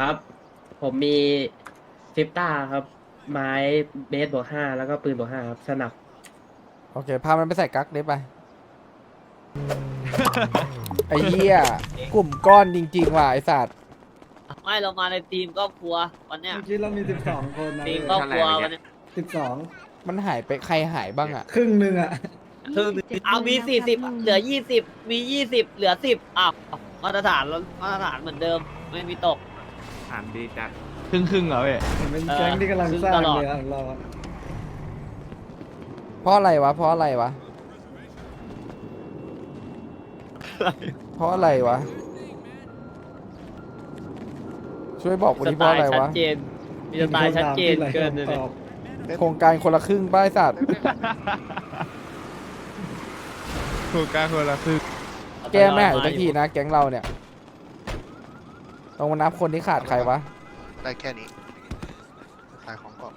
ครับ ผมมีฟิปต้าครับ ไม้เบสบวกห้าแล้วก็ปืนบวกห้าครับ สนับโอเค พามันไปใส่กั๊กได้ไป ไอ้เหี้ย กลุ่มก้อนจริงๆว่ะไอ้สัตว์ไม่เรามาในทีมครอบครัววันเนี้ยเมื่อกี้เรามีสิบสองคนนะทีมครอบครัววันเนี้ยสิบสองมันหายไปใครหายบ้างอะ ครึ่งหนึ่งอะ คือเอามีสี่สิบเหลือยี่สิบมียี่สิบเหลือสิบอ้าวมาตรฐานแล้วมาตรฐานเหมือนเดิม ไม่มีตก ถามดีจัดครึ่งครึ่งๆเหรอเว้ยผมเป็นแก๊งที่กำลังสร้างเลยอะของเราอะเพราะอะไรวะ เพราะอะไรวะ เพราะอะไรวะ ช่วยบอกกูสดิเพไตราะล์อะไรชัดวะ เจน มีสไตล์ชัดเจนเกินเลยตเนี่ยอบโครงการคนละครึ่งป้ายสัตว์ถูกการคนละครึ่งแก้ไม่หายสักทีนะ แก๊งเราเนี่ย ต้องมานับคนที่ขาดใครวะ ได้แค่นี้ ขายของก่อน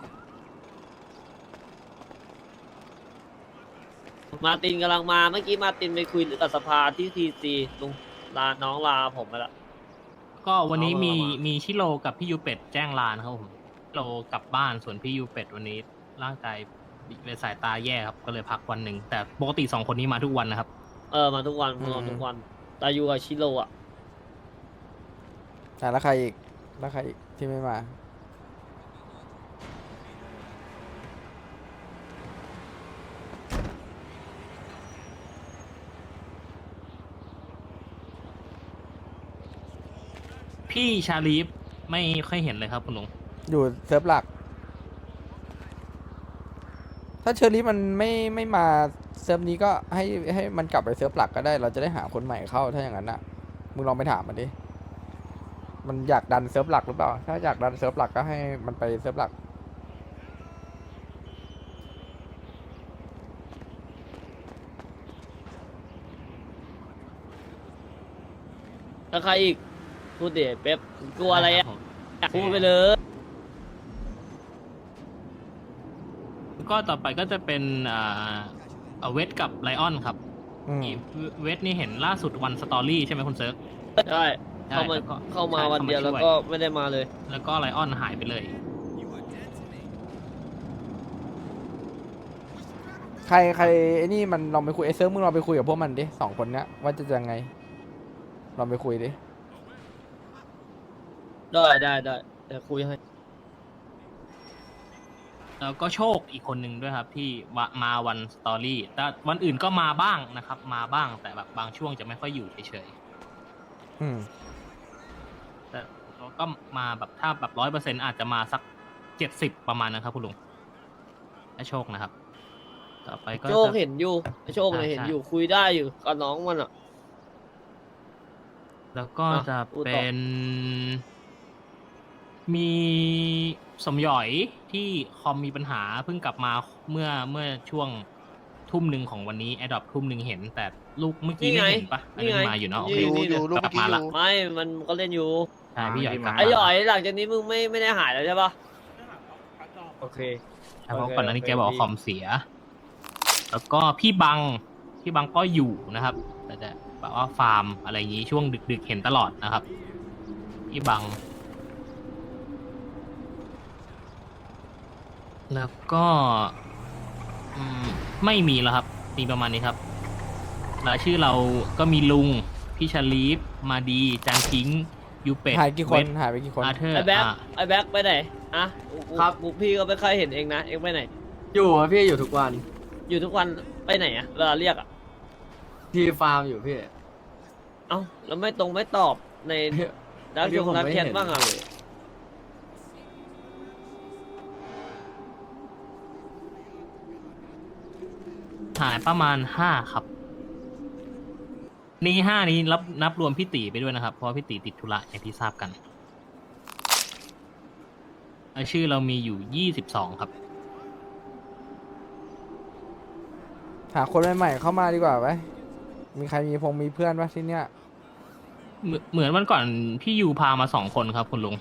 มาร์ตินกำลังมาเมื่อกี้มาร์ตินไปคุยกับสภาที่ทีซีลุงลาน้องลาผมไปละ ก็วันนี้เอามา มีมามีมีชิโร่กับพี่ยูเป็ดแจ้งลานะครับผมชิโร่กลับบ้านส่วนพี่ยูเป็ดวันนี้ ร่างกายเป็นสายตาแย่ครับก็เลยพักวันหนึ่งแต่ปกติสองคนนี้มาทุกวันนะครับ เออมาทุกวันอืม มาทุกวันตายูกับชิโร่อะ อะแล้วใครอีกแล้วใครอีกที่ไม่มาพี่ชาลีฟไม่ค่อยเห็นเลยครับคุณลุงอยู่เซิร์ฟหลัก ถ้าเชอรี่มันไม่ไม่มาเซิร์ฟนี้ก็ให้ให้มันกลับไปเซิร์ฟหลักก็ได้ เราจะได้หาคนใหม่เข้าถ้าอย่างนั้นอะ มึงลองไปถามมันดิ มันอยากดันเซิร์ฟหลักหรือเปล่า ถ้าอยากดันเซิร์ฟหลักก็ให้มันไปเซิร์ฟหลัก แล้วใครอีกพูดเดี๋ยวเป๊ปกลัวอะไรอะคบผมพูดไปเลยก็ต่อไปก็จะเป็นอ่าเอาเวทกับไลออนครับอืมเวทนี่เห็นล่าสุดวันสตอรี่ใช่ไหมคุณเซิร์ฟใช่ใช่ เข้ามาแล้วก็เข้ามาใช่วันเดียวเข้าแล้วมาช่วยก็ไม่ได้มาเลย แล้วก็ไลออนหายไปเลย ใครใครไอ้นี่มันลองไปคุยไอ้เซิร์ฟมึงลองไปคุยกับพวกมันดิสองคนเนี้ยว่าจะยังไงลองไปคุยดิได้ได้ได้เดี๋ยวคุยให้ แล้วก็โชคอีกคนหนึ่งด้วยครับ ที่วะมาวันสตอรี่แต่วันอื่นก็มาบ้างนะครับ มาบ้างแต่แบบบางช่วงจะไม่ค่อยอยู่เฉยอืมๆแต่เรา ก็มาแบบถ้าแบบร้อยเปอร์เซ็นอาจจะมาสักเจ็ดสิบประมาณนะครับ คุณลุงถ้าโชคนะครับ ต่อไปก็โชคจะ เห็นอยู่โชคเนี่ยใช่ เห็นใช่อยู่คุยได้อยู่กับน้องมันอะ แล้วก็อะจะพูดต่อ เป็น มีสมหยอยที่คอมมีปัญหาเพิ่งกลับมาเมื่อเมื่อช่วงทุ่มหนึ่งของวันนี้แอดดอปทุ่มหนึ่งเห็น แต่ลูกเมื่อกี้ไม่เห็นปะอันนี้มาอยู่เนาะโอเคอยู่นี่ อยู่ลูกกลัเมื่บอกี้มาอละ ยู่ ไม่มันก็เล่นอยู่ ใช่พี่หยอยกลับไอ้มาหยอยหลังจากนี้มึงไม่ไม่ได้หายแล้วใช่ปะโอเคใช่เพราะโอเคก่อนหน้านี้โอเคแกบอกพี่คอมเสีย แล้วก็พี่บัง พี่บังก็อยู่นะครับ แต่จะแบบว่าฟาร์มอะไรอย่างนี้ช่วงดึกๆเห็นตลอดนะครับ พี่บัง แล้วก็อืมไม่มีแล้วครับ มีประมาณนี้ครับรายชื่อเราก็มีลุง พี่ชาลีฟ มาดี จางคิง ยูเป็ดหายกี่คนเวทหายไปกี่คนอาเธอร์ไอ้แบ็คอะไอ้แบ็คไปไหนอะกูครับกูพี่ก็ไม่ค่อยเห็นเองนะ เองไปไหน อยู่ครับพี่อยู่ทุกวัน อยู่ทุกวันไปไหนอะเวลาเรียกอะที่ฟาร์มอยู่พี่ เอ้าแล้วไม่ตรงไม่ตอบในดักอันนี้ยงผมดักไม่แชทเห็นบ้างอะหายประมาณห้าครับ นี่ห้านี้รับนับรวมพี่ตีไปด้วยนะครับ เพราะว่าพี่ตีติดธุระอย่างที่ทราบกันรายชื่อเรามีอยู่ยี่สิบสองครับ หาคนใหม่ๆเข้ามาดีกว่าไหมมีใครมีพงมีเพื่อนปะที่เนี้ยเหมือนเหมือนวันก่อนพี่ยูพามาสองคนครับ คุณลุง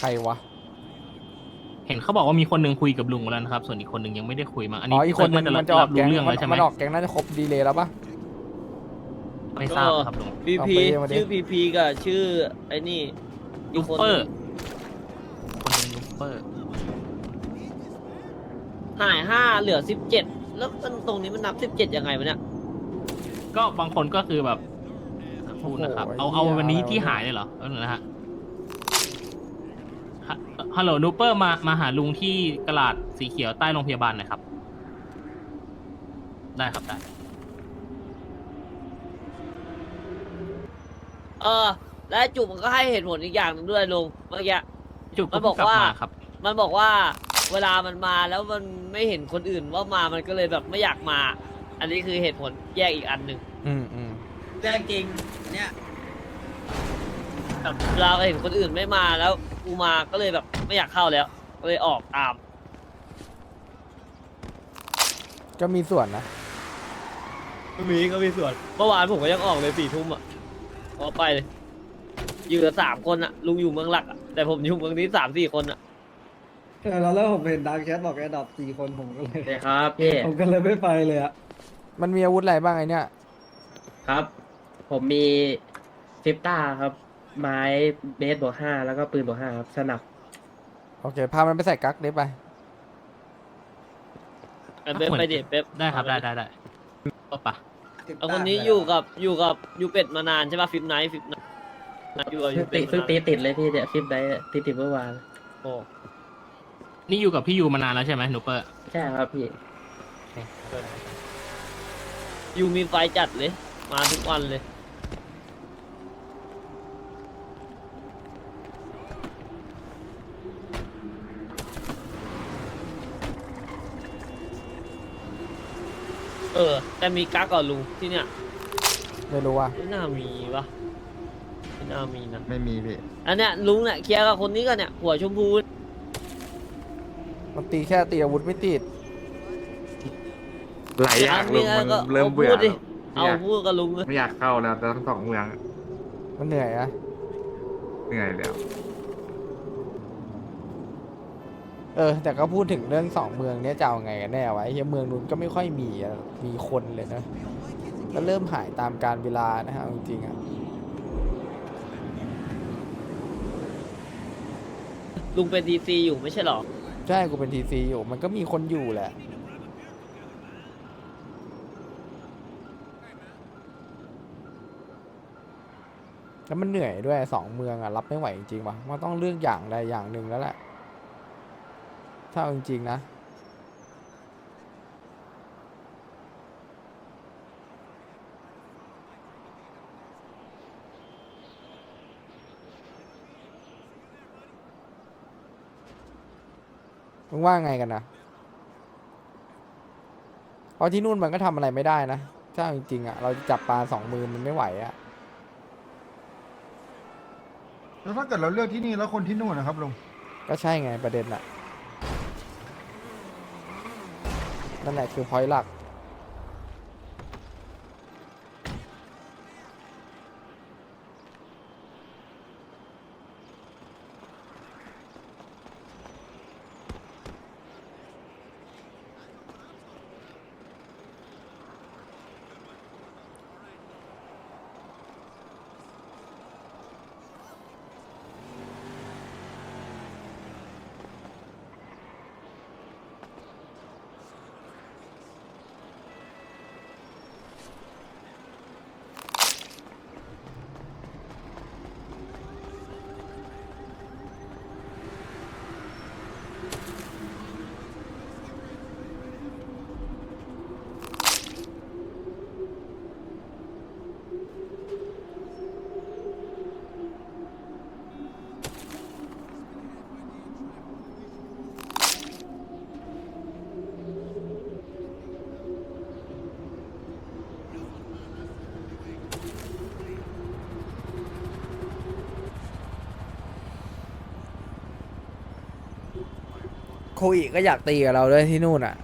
ใครวะ เห็นเขาบอกว่ามีคนหนึ่งคุยกับลุงแล้วนะครับ ส่วนอีกคนหนึ่งยังไม่ได้คุยมา อันอ๋นี้ออีกคนนึงเซิร์ฟมันจะออกรับรู้แก๊งเรื่องมัแล้วใช่ไหมมันออกแก๊งน่าจะครบดีเลยแล้วปะ ไม่ทราบครับลุงพีเอาพีไปเรียกมาดิ ชื่อพีพีกับชื่อไอ้นี่ลูเปอร์ คนหนึงลูเปอร์ หายห้าเหลือสิบเจ็ดแล้วมันตรงนี้มันนับสิบเจ็ดยังไงวะเนี่ยก็บางคนก็คือแบบพูดนะครับเอาเอาวันนี้ที่หายเลยเหรอเออนะฮะฮะฮัลโหลนูเปอร์มามาหาลุงที่กระดาษสีเขียวใต้โรงพยาบาลหน่อยครับ ได้ครับได้ เออ และจุกมันก็ให้เหตุผลอีกอย่างหนึงด้วยลุงเมื่อกี้ จุกมันบอกเพิ่งว่าครับ มันบอกว่าเวลามันมาแล้วมันไม่เห็นคนอื่นว่ามามันก็เลยแบบไม่อยากมา อันนี้คือเหตุผลแยกอีกอันหนึ่งอืมอืมเรื่องจริงเนี่ยแบบเวลาเห็นคนอื่นไม่มาแล้วกูมาก็เลยแบบไม่อยากเข้าแล้ว ก็เลยออกตาม ก็มีส่วนนะ ก็มีก็มีส่วนเมื่อวานผมก็ยังออกเลยสี่ทุ่มอะ ออกไปเลย อยู่กับสามคนอะลุงอยู่เมืองหลักอะแต่ผมอยู่เมืองนี้สามสี่คนอะเออแล้วแล้วผมเห็นดักแชทบอกแอดดอปสี่คนผมก็เลยเดี๋ยวครับพี่ผมก็เลยไม่ไปเลยอะมันมีอาวุธอะไรบ้างไอเนี่ยครับ ผมมีฟิปต้าครับ ไม้เบสบวกห้าแล้วก็ปืนบวกห้าครับสนับโอเคพามันไปใส่กั๊กได้ไปเอาเป๊ปไปเด็ดเป๊ปได้ครับได้ได้ได้ก็ปะ เอาคนนี้อยู่กับอยู่กับยูเป็ดมานานใช่ป่ะฟิปไนท์ฟิปไนท์อยู่กับยูเป็ติดดเพิ่งมานานตีติดเลยพี่เดี๋ยวฟิปได้ตีติดเมื่อวานโอ้นี่อยู่กับพี่ยูมานานแล้วใช่ไหมนูเปอร์ใช่ครับพี่ยูมีไฟจัดเลย มาทุกวันเลย ออแต่มีกั๊กก่อนลุงที่เนี่ยไม่รู้ว่าไม่น่ามีปะไม่น่ามีนะ ไม่มีพี่ อันเนี้ยลุงเนี่ยเคลียร์กับคนนี้กันเนี่ยหัวชมพูมันตีแค่ตีอาวุธไม่ติดหลายอย่างลุงมันก็เริ่มเบื่อพูดดิแล้วเอาพูดกับลุงเลยไม่อยากเข้าแล้วแต่ทั้งสองเมืองมันเหนื่อยอะเหนื่อยแล้ว เออ แต่ก็พูดถึงเรื่องสองเมืองเนี้ยจะเอาไงกันแน่วะไอ้เหี้ยเมืองนู้นก็ไม่ค่อยมีอะมีคนเลยนะก็เริ่มหายตามการเวลานะฮะเอาจริงๆอะลุงเป็นดีซีอยู่ไม่ใช่หรอ ใช่กูเป็นทีซีอยู่มันก็มีคนอยู่แหละ แล้วมันเหนื่อยด้วยสองเมืองอะรับไม่ไหวจริงๆวะมันต้องเลือกอย่างใดอย่างหนึ่งแล้วแหละ ถ้าเอาจริงๆนะ มึงว่าไงกันนะเพราะที่นู่นมันก็ทำอะไรไม่ได้นะ ถ้าเอาจริงๆอะเราจะจับปลาสองมือมันไม่ไหวอะแล้วถ้าเกิดเราเลือกที่นี่แล้วคนที่นู่นนะครับลุง ก็ใช่ไงประเด็นอะ นั่นแหละคือพอยต์หลัก คอีก็อยากตีกับเราด้วยที่นู่นอะ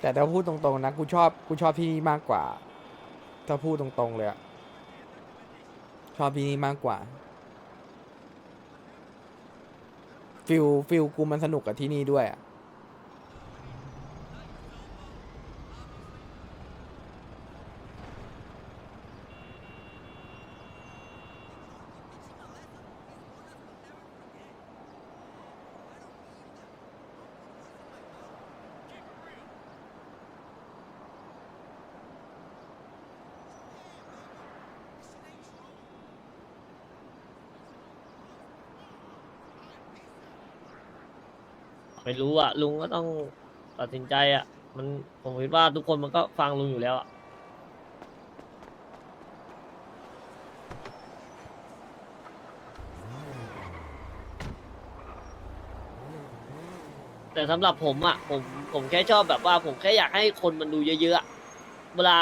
แต่ถ้าพูดตรงๆนะกูชอบกูชอบที่นี่มากกว่า ถ้าพูดตรงๆเลยอะชอบที่นี่มากกว่าฟิลฟิลกูมันสนุกกับที่นี่ด้วยอะ ไม่รู้อะ ลุงก็ต้องตัดสินใจอะ มันผมคิดว่าทุกคนมันก็ฟังลุงอยู่แล้วอะ แต่สำหรับผมอะ ผมผมแค่ชอบแบบว่า ผมแค่อยากให้คนมันดูเยอะๆอะเวลา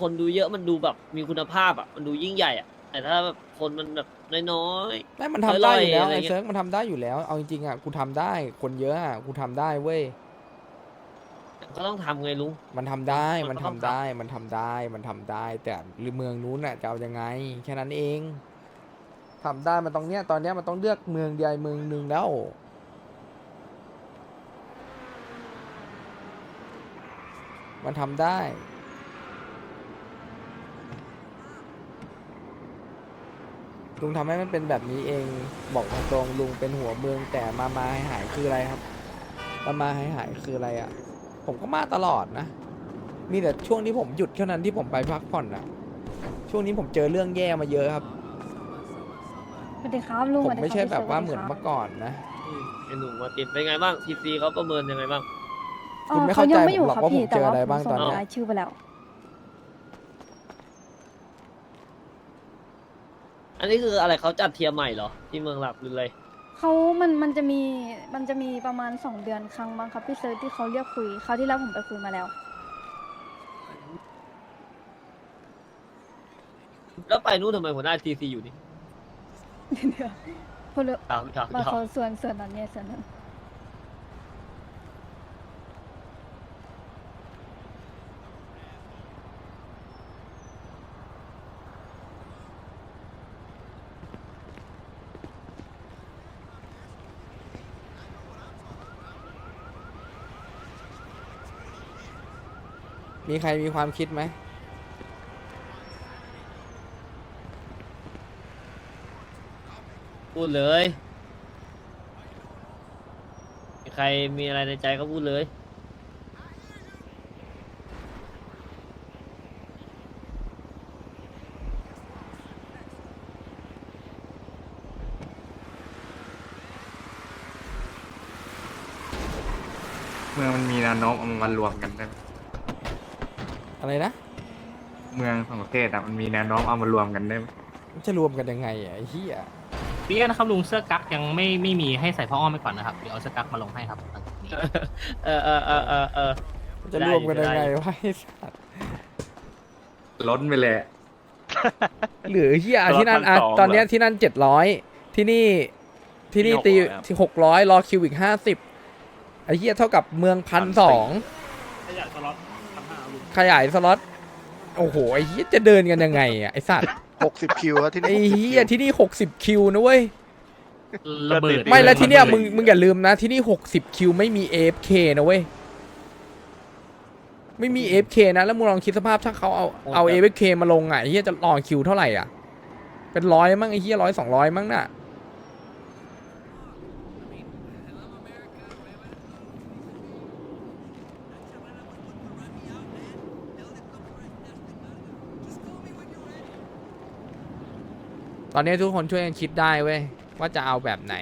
คนดูเยอะมันดูแบบมีคุณภาพอะ มันดูยิ่งใหญ่อะ แต่ถ้าแบบคนมันแบบน้อยไม่มันทำได้อยู่แล้วอะไรไอ้เงี้ยเซิร์ฟมันทำได้อยู่แล้ว เอาจริงๆอะกูทำได้คนเยอะอะกูทำได้เว้ย ๆก็ต้องทำไงลุง มันทำได้ มัมันนทำก็ต้องทำ ได้ มันทำได้ มันทำได้ แต่เมืองนู้นน่ะจะเอายังไง แค่นั้นเอง ทำได้ มันต้องเนี้ย ตอนเนี้ยมันต้องเลือกเมืองใดเมืองหนึ่งแล้ว มันทำได้ ลุงทำให้มันเป็นแบบนี้เองบอกตรงๆลุงเป็นหัวเมืองแต่มามาหายหายๆคืออะไรครับ มามาหายหายๆคืออะไรอะ ผมก็มาตลอดนะ มีแต่ช่วงที่ผมหยุดเท่านั้นที่ผมไปพักผ่อนนะช่วงนี้ผมเจอเรื่องแย่มาเยอะครับสวัสดีครับลุงผมสวัสดีไม่คใช่รับแบบว่าพี่เหมือนสวัสดีเมื่อก่อนนะไอ้หนุ่มมาติดเป็นไงบ้างทีซีเขาประเมินยังไงบ้างอ๋อคุณไม่เข้าใจยังไม่อยู่ผมหรอกครับว่าผมพี่แต่เจอว่าอะไรผมบ้างส่ตอนเนี้ยรายชื่อไปแล้ว อันนี้คืออะไรเขาจัดเทียร์ใหม่เหรอ ที่เมืองหลักหรืออะไรเขามันมันจะมีมันจะมีประมาณสองเดือนครั้งมั้งครับพี่เซิร์ชที่เขาเรียกคุยเขาวที่แล้วผมไปคุยมาแล้ว แล้วไปนู่นทำไมหัวหน้าทีซีอยู่นี่เดี๋ยวคนละถามถามมาถามเขาส่วนส่วนนั้นเนี่ยส่วนนั้น มีใครมีความคิดไหมพูดเลย ใครมีอะไรในใจก็พูดเลย เมืองมันมีแนวโน้มเอามารวมกันได้ไหม อะไรนะ เมืองสองประเทศอะมันมีแนวโน้มเอามารวมกันได้ไหมมันจะรวมกันยังไงอะไอ้เหี้ยพี่แอนนะครับลุงเสื้อกั๊กยังไม่ไม่มีให้ใส่ผ้าอ้อมไปก่อนนะครับเดี๋ยวเอาเสื้อกั๊กมาลงให้ครับนี่เออเออเออเออเออ มันจะรวมกันยังไงได้อยู่วะไอ้สัตว์ล้นไปเลยอะ หรือเหี้ยที่นั่นอะตอนเนี้ยที่นั่นเจ็ดร้อยที่นี่ที่นี่ตีที่หกร้อยรอคิวอีกห้าสิบไอ้เหี้ยเท่ากับเมืองพันสองขยายสล็อตพันห้าลุง ขยายสล็อตโอ้โหไอ้เหี้ยจะเดินกันยังไงอะไอ้สัตว์หกสิบคิวครับที่ไอ้นี่60เหี้ยที่นี่หกสิบคิวนะเว้ยระเบิด ไม่แล้วที่เนี้ยมึงมึงอย่าลืมนะที่นี่หกสิบคิวไม่มี AFK นะเว้ยไม่มี AFK นะแล้วมึงลองคิดสภาพถ้าเขาเอาเอา AFK มาลงอะไอ้เฮียจะรอคิวเท่าไหร่อะเป็นร้อยมั้งไอ้เฮียร้อยสองร้อยมั้งน่ะ อนนี้ทุกคนช่วยกันคิดได้เว้ยว่าจะเอาแบบไหน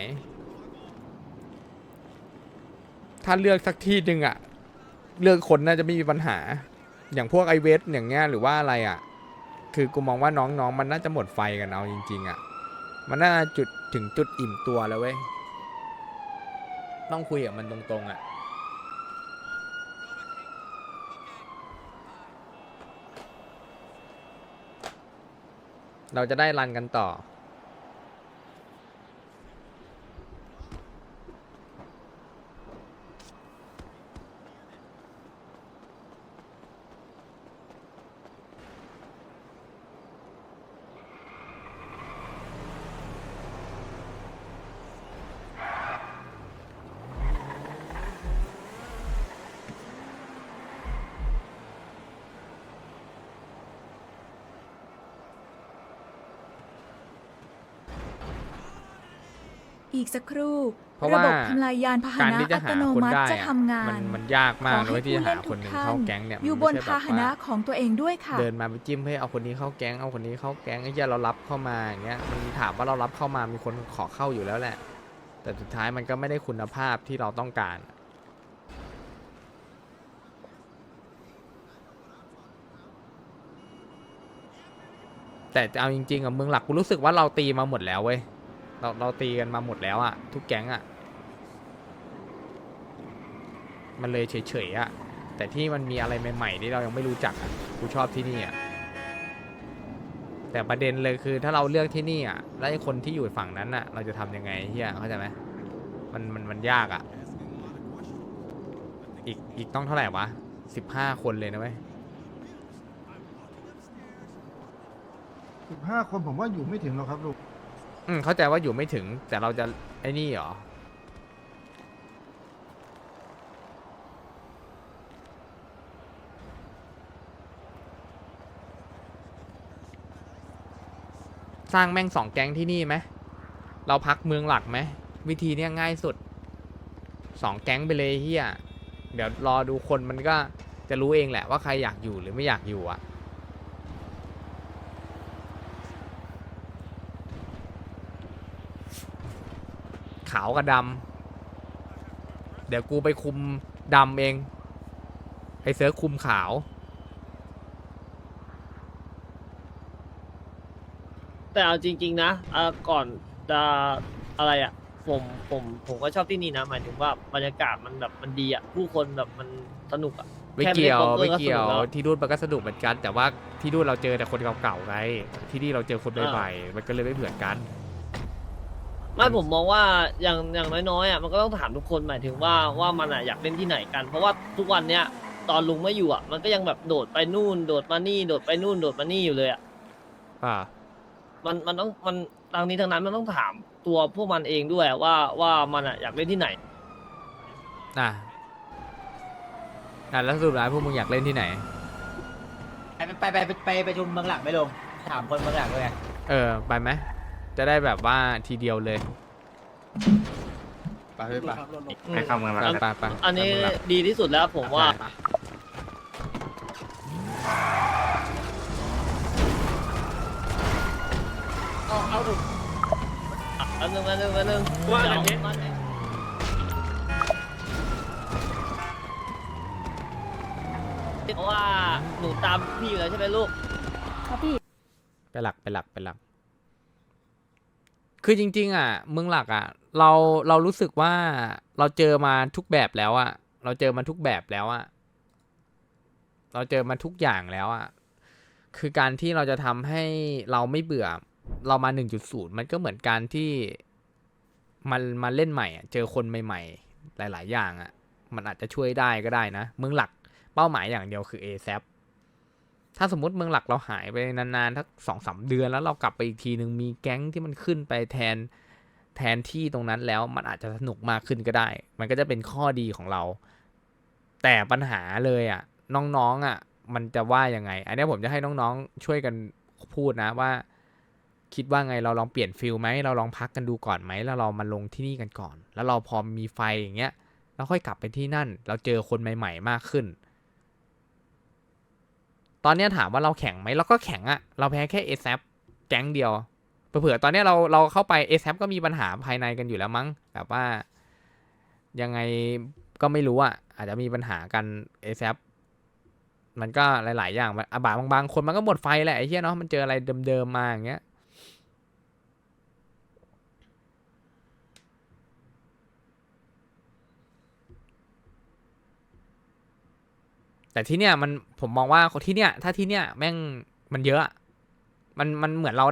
ถ้าเลือกสักที่หนึ่งอะเลือกคนน่าจะไม่มีปัญหา อย่างพวกไอเวสอย่างเงี้ยหรือว่าอะไรอะคือกูมองว่าน้องๆ มันน่าจะหมดไฟกันเอาจริง ๆอะมันน่าจุดถึงจุดอิ่มตัวแล้วเว้ย ต้องคุยกับมันตรงๆอะ เราจะได้รันกันต่อ กสักครู่ เพราะระว่าบบทำลายยานพาหการนะที่จะอัหาตโนคนมัติได้จะอะทำงามันนมันยากมากขอเลให้ยที่จะผู้หาเล่นคนหนึ่งทุกเข้าท่านแก๊งเนี่ยอยู่มับนไม่ใช่พาแบบหว่านะของตัวเองด้วยค่ะ เดินมาไปจิ้มเพื่อเอาคนนี้เข้าแก๊งเอาคนนี้เข้าแก๊งไอ้เหี้ยเรารับเข้ามาอย่างเงี้ยมันถามว่าเรารับเข้ามามีคนขอเข้าอยู่แล้วแหละ แต่สุดท้ายมันก็ไม่ได้คุณภาพที่เราต้องการ แต่เอาจริงๆอะเมืองหลักกูรู้สึกว่าเราตีมาหมดแล้วเว้ย เราเราตีกันมาหมดแล้วอะทุกแก๊งอะมันเลยเฉยๆอะแต่ที่มันมีอะไรใหม่ๆที่เรายังไม่รู้จักอะกูชอบที่นี่อะแต่ประเด็นเลยคือถ้าเราเลือกที่นี่อะแล้วไอ้คนที่อยู่ฝั่งนั้นอะเราจะทำยังไงเฮียเข้าใจไหมมันมันมันยากอะอีกอีกต้องเท่าไหร่วะสิบห้าคนเลยนะเว้ยสิบห้าคนผมว่าอยู่ไม่ถึงหรอกครับลุง อืมเข้าใจว่าอยู่ไม่ถึง แต่เราจะไอ้นี่เหรอ สร้างแม่งสองแก๊งที่นี่ไหมเราพักเมืองหลักไหมวิธีเนี้ยง่ายสุดสองแก๊งไปเลยเฮียเดี๋ยวรอดูคนมันก็จะรู้เองแหละว่าใครอยากอยู่หรือไม่อยากอยู่อะาวกับดำเดี๋ยวกูไปคุมดำเองไอเซิร์ฟคุมขาว แต่เอาจริง ๆ นะอ่าก่อนจะอะไรอะ ผมผมผมก็ชอบที่นี่นะ หมายถึงว่าบรรยากาศมันแบบมันดีอะ ผู้คนแบบมันสนุกอะไม่แค่เกี่ยวล่นโป๊ไม่กอร์เกี่ยวสนุแล้วที่นู่นมันก็สนุกเหมือนกัน แต่ว่าที่นู่นเราเจอแต่คนเก่าๆไงที่นี่เราเจอคนใหม่ๆมันก็เลยไม่เหมือนกัน ไม่ผมมองว่าอย่างอย่างน้อยๆอะมันก็ต้องถามทุกคนหมายถึงว่าว่ามันอะอยากเล่นที่ไหนกัน เพราะว่าทุกวันเนี้ยตอนลุงไม่อยู่อะมันก็ยังแบบโดดไปนู่น โดดมานี่โดดไปนู่นโดดมานี่อยู่เลยอะอ่า มันมันต้องมันทางนี้ทางนั้นมันต้องถามตัวพวกมันเองด้วยว่าว่ามันอะอยากเล่นที่ไหน อะอะแล้วสรุปแล้วพวกมึงอยากเล่นที่ไหน ไปไปไปไปไปประชุมเมืองหลักไหม่ลงถามคนเมืองหลักเลยเออ ไปไหม จะได้แบบว่าทีเดียวเลยไปไปไปให้เข้าเมืองหลักไปกันไปไปอันนี้ไปเมืงหลักดีที่สุดแล้วผมว่า เอาถูกอันหนึ่งอันหนึ่งอันหนึ่งว่าแต่เทสเพราะว่าหนูตามพี่อยู่แล้วใช่ไหมลูกครับพี่ไปหลักไปหลักไปหลัก คือจริง ๆ อะ เมืองหลักอะ เราเรารู้สึกว่าเราเจอมาทุกแบบแล้วอะ เราเจอมาทุกแบบแล้วอะ เราเจอมาทุกอย่างแล้วอะ คือการที่เราจะทำให้เราไม่เบื่อ เรามา 1.0 มันก็เหมือนการที่มันมาเล่นใหม่อะ เจอคนใหม่ๆ หลาย ๆ อย่างอะ มันอาจจะช่วยได้ก็ได้นะ เมืองหลักเป้าหมายอย่างเดียวคือ ASAP ถ้าสมมติเมืองหลักเราหายไปนานๆทักสองสามเดือนแล้วเรากลับไปอีกทีหนึ่งมีแก๊งที่มันขึ้นไปแทนแทนที่ตรงนั้นแล้วมันอาจจะสนุกมากขึ้นก็ได้ มันก็จะเป็นข้อดีของเรา แต่ปัญหาเลยอะ น้องๆอะ มันจะว่ายังไง อันนี้ผมจะให้น้องๆช่วยกันพูดนะว่า คิดว่าไงเราลองเปลี่ยนฟิลไหมเราลองพักกันดูก่อนไหมแล้วเรามาลงที่นี่กันก่อน แล้วเราพอมีไฟอย่างเงี้ยแล้วค่อยกลับไปที่นั่น เราเจอคนใหม่ ๆ มากขึ้น ตอนนี้ถามว่าเราแข่งไหมเราก็แข่งอะเราแพ้แค่เอซแก๊งเดียวเผื่อตอนนี้เราเราเข้าไปเอซก็มีปัญหาภายในกันอยู่แล้วมั้งแบบว่ายังไงก็ไม่รู้อะอาจจะมีปัญหากันเอซมันก็หลาย ๆ อย่างมันอาบางบางคนมันก็หมดไฟแหละไอ้เหี้ยเนาะมันเจออะไรเดิม ๆ มาอย่างเงี้ย แต่ที่เนี่ยมันผมมองว่าที่เนี่ย ถ้าที่เนี่ยแม่งมันเยอะอะมันมันเหมือนเรา